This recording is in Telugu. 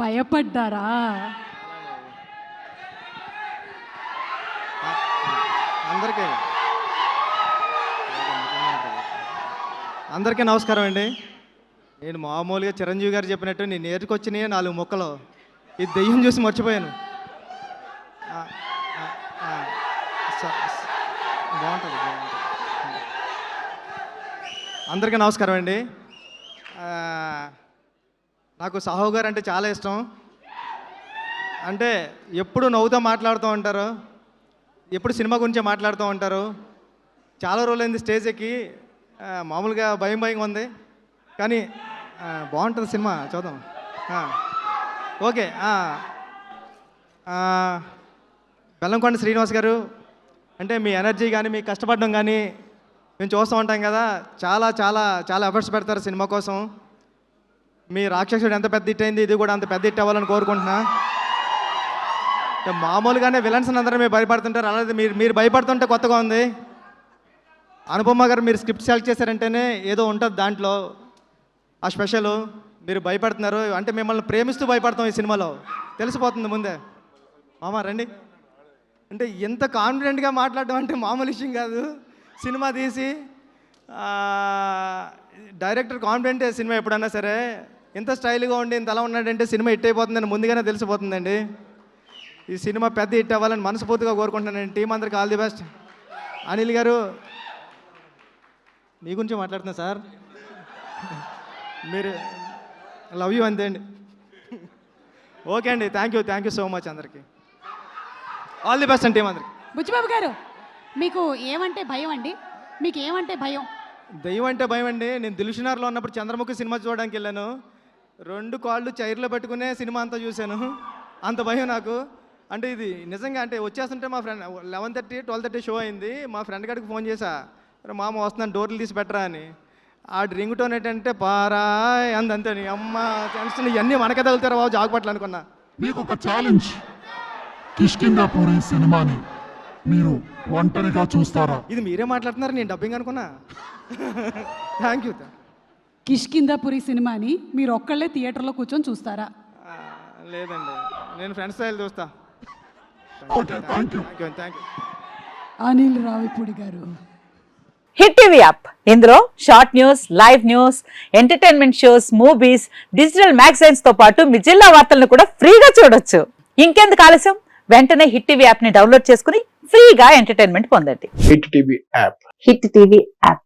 భయపడ్డారా? అందరికీ. అందరికీ నమస్కారం అండి. నేను మామూలుగా చిరంజీవి గారు చెప్పినట్టు నేను నేర్చుకొచ్చినాయి నాలుగు మొక్కలు. ఈ దెయ్యం చూసి మర్చిపోయాను. బాగుంటుంది అందరికీ నమస్కారం అండి. నాకు సాహో గారు అంటే చాలా ఇష్టం. అంటే ఎప్పుడు నవ్వుతూ మాట్లాడుతూ ఉంటారు. ఎప్పుడు సినిమా గురించి మాట్లాడుతూ ఉంటారు. చాలా రోజులైంది స్టేజ్ ఎక్కి. మామూలుగా భయం భయంగా ఉంది. కానీ బాగుంటుంది సినిమా. చూద్దాం. ఓకే బెల్లంకొండ శ్రీనివాస్ గారు. అంటే మీ ఎనర్జీ కానీ మీ కష్టపడడం కానీ మేము చూస్తూ ఉంటాం కదా. చాలా చాలా చాలా ఎఫర్ట్స్ పెడతారు సినిమా కోసం. మీ రాక్షసుడు ఎంత పెద్ద ఇట్టయింది ఇది కూడా అంత పెద్ద ఇట్ అవ్వాలని కోరుకుంటున్నా. మామూలుగానే విలన్స్ అందరూ మీరు భయపడుతుంటారు. అలాగే మీరు మీరు భయపడుతుంటే కొత్తగా ఉంది. అనుపమ గారు మీరు స్క్రిప్ట్ సెలెక్ట్ చేశారంటేనే ఏదో ఉంటుంది దాంట్లో. ఆ స్పెషల్ మీరు భయపడుతున్నారు. అంటే మిమ్మల్ని ప్రేమిస్తూ భయపడతాం ఈ సినిమాలో. తెలిసిపోతుంది ముందే. మామ రండి. అంటే ఎంత కాన్ఫిడెంట్గా మాట్లాడడం అంటే మామూలు విషయం కాదు. సినిమా తీసి డైరెక్టర్ కాన్ఫిడెంట్ సినిమా ఎప్పుడన్నా సరే ఇంత స్టైల్గా ఉండి ఇంత అలా ఉన్నాడంటే సినిమా హిట్ అయిపోతుందని ముందుగానే తెలిసిపోతుందండి. ఈ సినిమా పెద్ద హిట్ అవ్వాలని మనస్ఫూర్తిగా కోరుకుంటున్నాను టీం అందరికి ఆల్ ది బెస్ట్. అనిల్ గారు మీ గురించి మాట్లాడుతున్నా సార్. మీరు లవ్ యూ అంతే అండి. ఓకే అండి. Thank you thank you so much అందరికీ. ఆల్ ది బెస్ట్ అండి టీం అందరికి. బుచ్చిబాబు గారు మీకు ఏమంటే భయం అండి? మీకు ఏమంటే భయం? దయ్యం అంటే భయం అండి. నేను దిల్షునార్లో ఉన్నప్పుడు చంద్రముఖి సినిమా చూడడానికి వెళ్ళాను. రెండు కాళ్ళు చైర్లో పెట్టుకునే సినిమా అంతా చూశాను. అంత భయం నాకు. అంటే ఇది నిజంగా అంటే వచ్చేస్తుంటే మా friend eleven thirty twelve thirty show అయింది. మా ఫ్రెండ్ గారికి ఫోన్ చేశా. "అరే మామ వస్తున్నాను డోర్లు తీసి పెట్టరా అని. ఆ రింగ్ టోన్ ఏంటంటే పారాయ్ అంది అంతే నీ అమ్మ టెన్షన్ ఇవన్నీ మనకే తగులుతారా బాబు జాగ్పట్లు అనుకున్నా. మీకు ఒక ఛాలెంజ్ కిష్కిందాపూరి సినిమాని మీరు ఒంటరిగా చూస్తారా? ఇది మీరే మాట్లాడుతున్నారు నేను డబ్బింగ్ అనుకున్నా. థ్యాంక్ యూ కిష్కిందాపురి సినిమాని మీరు ఒక్కళ్ళే థియేటర్లో కూర్చొని చూస్తారా? లేదండి. నేను ఫ్రెండ్స్ చూస్తా. Anil Ravipudi garu. Hit TV app. ఇందులో short news live news entertainment shows movies digital మ్యాగజైన్స్తో పాటు మీ జిల్లా వార్తలను కూడా ఫ్రీగా చూడొచ్చు. ఇంకెందుకు ఆలస్యం? వెంటనే హిట్ టీవీ యాప్ని డౌన్లోడ్ చేసుకుని ఫ్రీగా ఎంటర్టైన్మెంట్ పొందండి. Hit TV app hit TV app